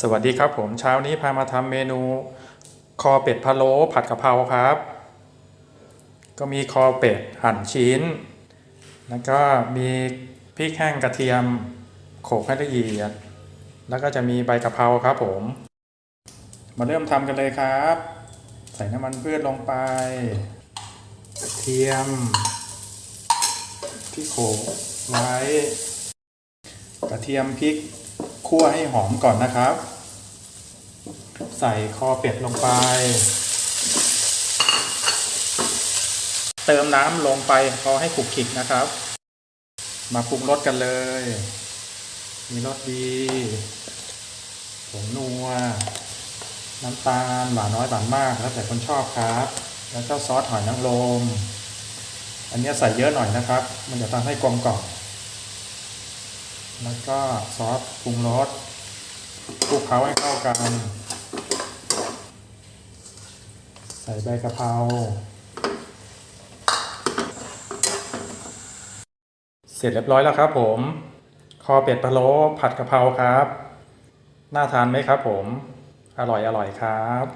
สวัสดีครับผมเช้านี้พามาทำเมนู คอเป็ดพะโล้ผัดกะเพราครับ ก็มีคอเป็ดหั่นชิ้น แล้วก็มีพริกแห้งกระเทียมโขลกให้ละเอียด แล้วก็จะมีใบกะเพราครับผม มาเริ่มทำกันเลยครับ ใส่น้ำมันพืชลงไปกระเทียมที่โขลกไว้ กระเทียมพริก คั่วให้หอมก่อนนะครับ ใส่คอเป็ดลงไป เติมน้ำลงไปพอให้ขุกขิกนะครับ มาปรุงรสกันเลย มีรสดีผงนัว น้ำตาลหวานน้อยหวานมากแล้วแต่คนชอบครับ แล้วก็ซอสหอยนางรมอันนี้ใส่เยอะหน่อยนะครับ มันจะทำให้กลมกล่อม แล้วก็ซอสปรุงรสคลุกเคล้าให้เข้ากัน ใส่ใบกะเพราเสร็จเรียบร้อยแล้วครับผม คอเป็ดพะโล้ผัดกะเพราครับ น่าทานไหมครับผม อร่อยอร่อยครับ